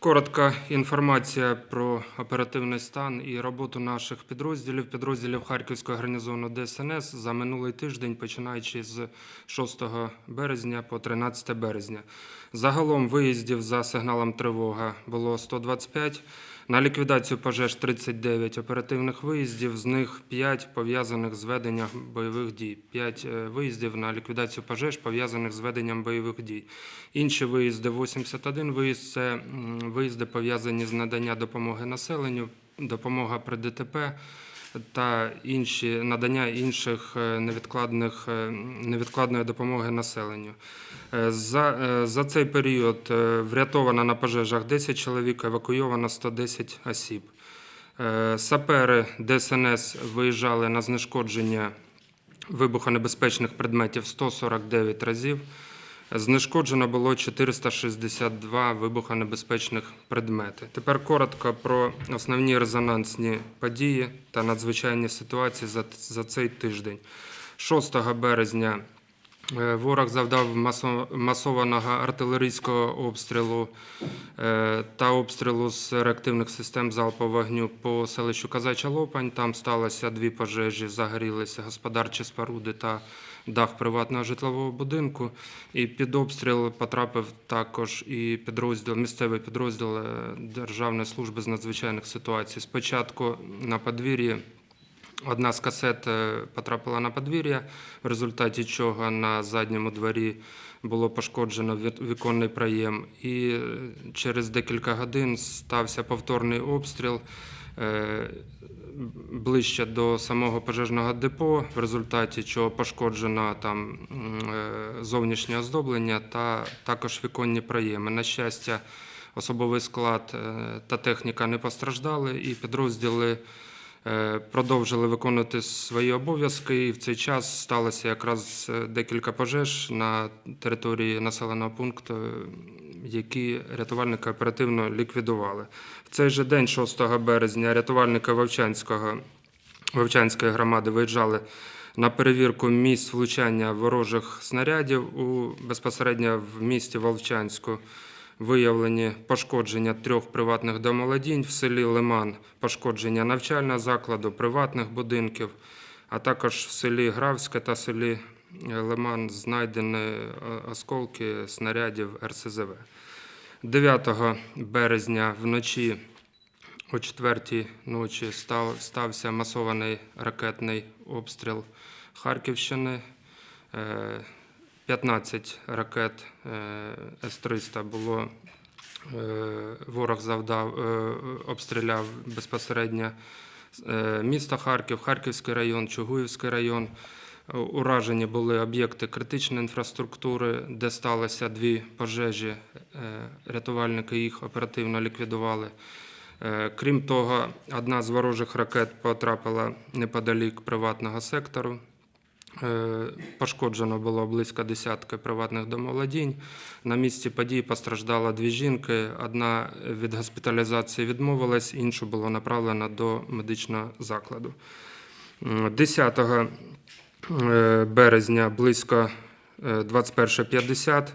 Коротка інформація про оперативний стан і роботу наших підрозділів, підрозділів Харківського гарнізону ДСНС за минулий тиждень, починаючи з 6 березня по 13 березня. Загалом виїздів за сигналом тривога було 125. На ліквідацію пожеж 39 оперативних виїздів, з них 5 пов'язаних з веденням бойових дій. 5 виїздів на ліквідацію пожеж пов'язаних з веденням бойових дій. Інші виїзди 81 виїзд це виїзди пов'язані з надання допомоги населенню, допомога при ДТП та інші надання інших е, невідкладних е, невідкладної допомоги населенню. Е, За, за цей період врятовано на пожежах 10 чоловік, евакуйовано 110 осіб. Сапери ДСНС виїжджали на знешкодження вибухонебезпечних предметів 149 разів. Знешкоджено було 462 вибухонебезпечних предмети. Тепер коротко про основні резонансні події та надзвичайні ситуації за, за цей тиждень. 6 березня ворог завдав масо- масованого артилерійського обстрілу е, та обстрілу з реактивних систем залпового вогню по селищу Казача Лопань. Там сталося дві пожежі, загорілися господарчі споруди та дах приватного житлового будинку. І під обстріл потрапив також і підрозділ, місцевий підрозділ е, Державної служби з надзвичайних ситуацій. Спочатку на подвір'ї одна з касет е, потрапила на подвір'я, в результаті чого на задньому дворі було пошкоджено віконний проєм. І е, через декілька годин стався повторний обстріл. е, Ближче до самого пожежного депо, в результаті чого пошкоджено там зовнішнє оздоблення та також віконні проєми. На щастя, особовий склад та техніка не постраждали, і підрозділи продовжили виконувати свої обов'язки. І в цей час сталося якраз е, декілька пожеж на території населеного пункту, е, які рятувальники оперативно ліквідували. В цей же день, 6 березня, рятувальники Вовчанського, Вовчанської громади виїжджали на перевірку місць влучання ворожих снарядів у безпосередньо в місті Вовчанську. Виявлені пошкодження трьох приватних домолодінь в селі Лиман, пошкодження навчального закладу, приватних будинків, а також в селі Гравське та селі е, Лиман знайдені е, осколки снарядів РСЗВ. 9 березня вночі о 4 ночі став, стався масований ракетний обстріл Харківщини. Е, 15 ракет е, С-300 було е, ворог завдав, е, обстріляв безпосередньо місто Харків, Харківський район, Чугуївський район. Уражені були об'єкти критичної інфраструктури, де сталося дві пожежі. Рятувальники їх оперативно ліквідували. Крім того, одна з ворожих ракет потрапила неподалік приватного сектору. Е, Пошкоджено було близько десятки приватних домовладінь. На місці подій постраждало дві жінки. Одна від госпіталізації відмовилась, іншу було направлено до медичного закладу. 10 е, березня близько е, 21.50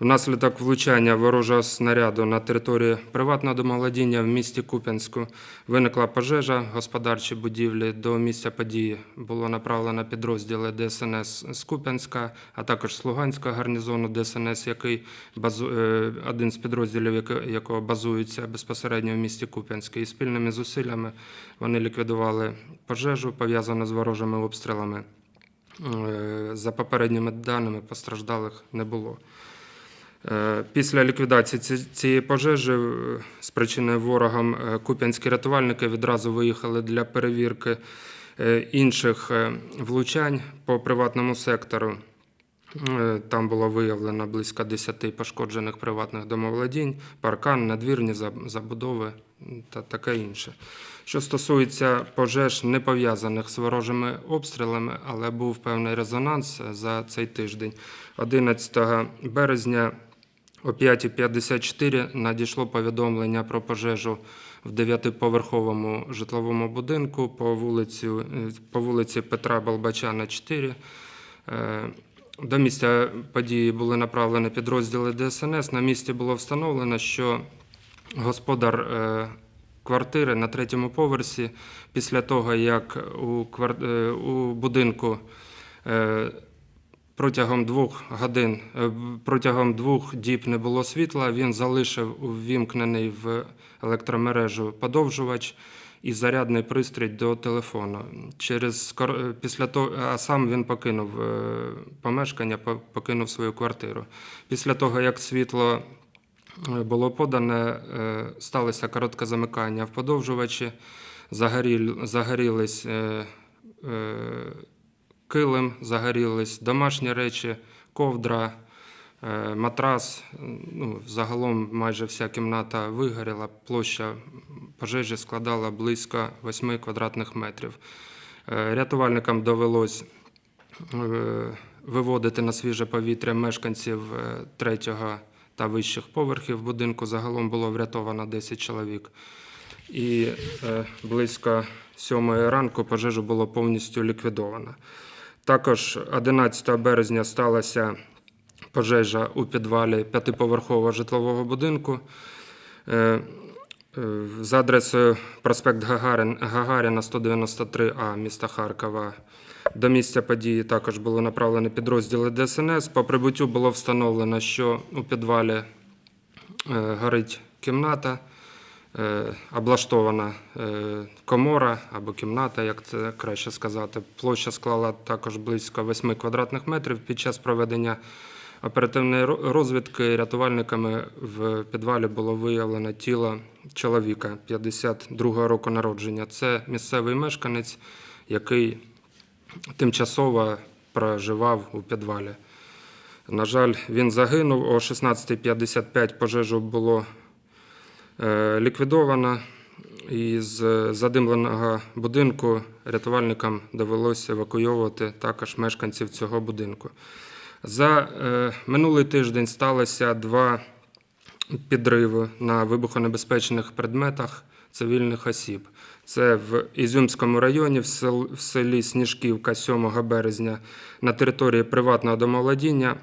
внаслідок влучання ворожого снаряду на території приватного домовладіння в місті Куп'янську Виникла пожежа в господарчій будівлі. До місця події було направлено підрозділи ДСНС з Куп'янська, а також з Луганського гарнізону ДСНС, який базу... е, один з підрозділів, яко- якого базується безпосередньо в місті Куп'янське. І спільними зусиллями вони ліквідували пожежу, пов'язану з ворожими обстрілами. Е, За попередніми даними постраждалих не було. Е, Після ліквідації цієї пожежі, е, спричиненої ворогом, е, куп'янські рятувальники відразу виїхали для перевірки інших влучань по приватному сектору. Там було виявлено близько 10 пошкоджених приватних домовладінь, паркан, надвірні забудови та таке інше. Що стосується пожеж, не пов'язаних з ворожими обстрілами, але був певний резонанс за цей тиждень. 11 березня о 5.54 надійшло повідомлення про пожежу в дев'ятиповерховому житловому будинку по вулиці, по вулиці Петра Балбачана, 4. Е, До місця події були направлені підрозділи ДСНС. На місці було встановлено, що господар е, квартири на третьому поверсі після того, як у, е, будинку протягом двох годин, е, протягом двох діб не було світла, він залишив увімкнений в електромережу подовжувач і зарядний пристрій до телефону. Через е, після того, а сам він покинув е, помешкання, покинув свою квартиру. Після того, як світло е, було подане, е, сталося коротке замикання в подовжувачі, загорілись е, е, килим, загорілись домашні речі, ковдра, е, матрас. Ну, загалом майже вся кімната вигоріла. Площа пожежі складала близько 8 квадратних метрів. Е, Рятувальникам довелось е, виводити на свіже повітря мешканців третього та вищих поверхів будинку. Загалом було врятовано 10 чоловік. І близько 7 ранку пожежу було повністю ліквідовано. Також 11 березня сталася пожежа у підвалі п'ятиповерхового житлового будинку. Е, е, За адресою проспект Гагарин, Гагаріна 193А міста Харкова. До місця події також були направлені підрозділи ДСНС. По прибуттю було встановлено, що у підвалі е, горить кімната, облаштована е, комора або кімната, як це краще сказати. Площа склала також близько 8 квадратних метрів. Під час проведення оперативної розвідки рятувальниками в підвалі було виявлено тіло чоловіка 52 року народження. Це місцевий мешканець, який тимчасово проживав у підвалі. На жаль, він загинув о 16.55 пожежу було е, ліквідовано. І з задимленого будинку рятувальникам довелося евакуйовувати також мешканців цього будинку. За е, минулий тиждень сталося два підриви на вибухонебезпечних предметах цивільних осіб. Це в Ізюмському районі, в селі Сніжківка 7 березня на території приватного домовладіння.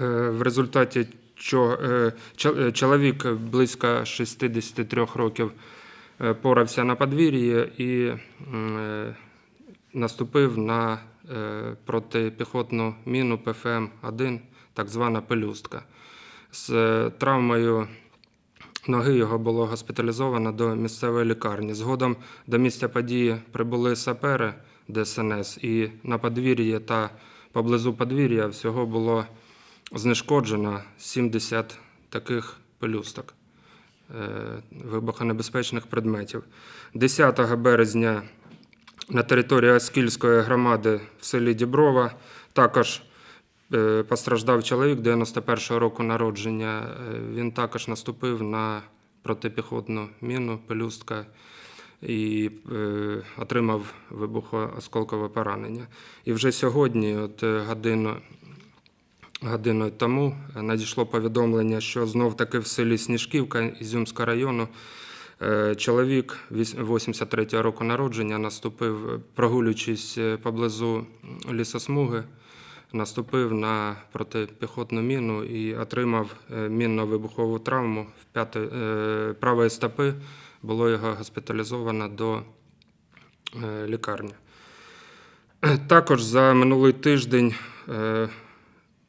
Е, В результаті чого е, е, чоловік близько 63 років е, порався на подвір'ї і наступив на протипіхотну міну ПФМ-1, так звана пелюстка. З травмою ноги його було госпіталізовано до місцевої лікарні. Згодом до місця події прибули сапери ДСНС, і на подвір'ї та поблизу подвір'я всього було знешкоджено 70 таких пелюсток е, вибухонебезпечних предметів. 10 березня на території Оскільської громади в селі Діброва також е, постраждав чоловік 91-го року народження. Е, Він також наступив на протипіхотну міну, пелюстка і е, отримав вибухоосколкове поранення. І вже сьогодні, от годину, годиною тому, е, надійшло повідомлення, що знов таки в селі Сніжківка Ізюмського району Е, Чоловік 83-го року народження наступив, е, прогулюючись поблизу лісосмуги, наступив на протипіхотну міну і отримав мінно-вибухову травму в правої стопи. Було його госпіталізовано до лікарні. Також за минулий тиждень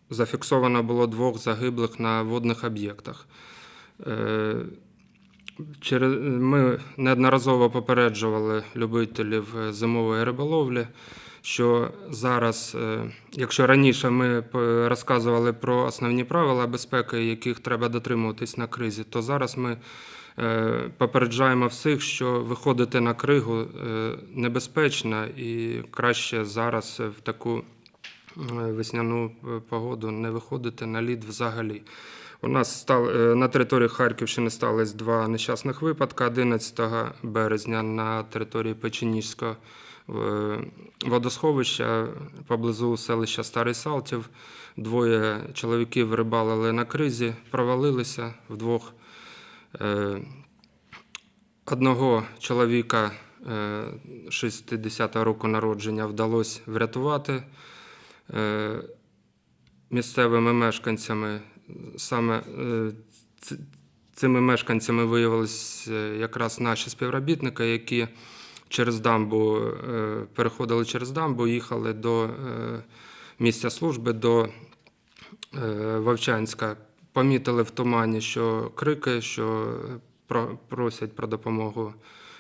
зафіксовано було двох загиблих на водних об'єктах. Е, ми неодноразово попереджували любителів е, зимової риболовлі, що зараз, е, якщо раніше ми розказували про основні правила безпеки, яких треба дотримуватись на кризі, то зараз ми попереджаємо всіх, що виходити на кригу небезпечно і краще зараз в таку весняну е, погоду не виходити на лід взагалі. У нас стал, е, на території Харківщини сталося два нещасних випадки. 11 березня на території Печеніжського е, водосховища поблизу селища Старий Салтів. Двоє чоловіків рибалили на кризі, провалилися вдвох. Е, Одного чоловіка е, 60-го року народження вдалося врятувати е, місцевими мешканцями. Саме е, Цими мешканцями виявилися якраз наші співробітники, які через дамбу е, переходили через дамбу, їхали до е, місця служби до е, Вовчанська. Помітили в тумані, що крики, що просять про допомогу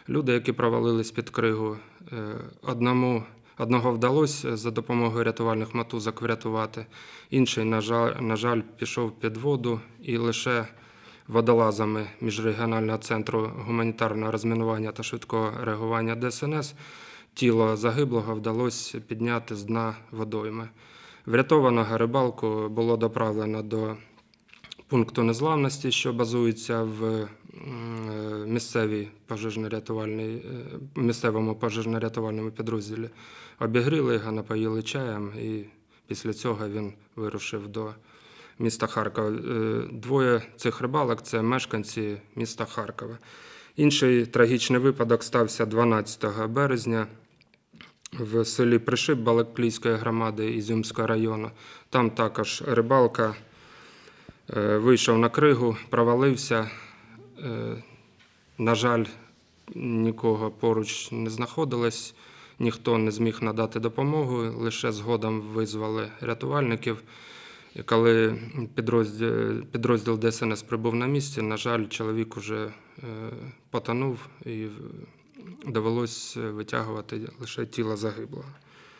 люди, які провалились під кригу. Е, Одному одного вдалося за допомогою рятувальних мотузок врятувати. Інший, на жаль, на жаль, пішов під воду і лише водолазами міжрегіонального центру гуманітарного розмінування та швидкого реагування ДСНС тіло загиблого вдалося підняти з дна водойми. Врятованого рибалку було доправлено до пункту незламності, що базується в е, місцевій пожежно-рятувальній, е, місцевому пожежно-рятувальному підрозділі. Обігріли його, напоїли чаєм, і після цього він вирушив до міста Харкова. Е, Двоє цих рибалок це мешканці міста Харкова. Інший трагічний випадок стався 12 березня в селі Пришиб Балаклійської громади Ізюмського району. Там також рибалка вийшов на кригу, провалився. Е, На жаль, нікого поруч не знаходилось, ніхто не зміг надати допомогу, лише згодом визвали рятувальників. І коли підрозділ, підрозділ ДСНС прибув на місці, на жаль, чоловік уже е, потонув і довелось витягувати лише тіло загиблого.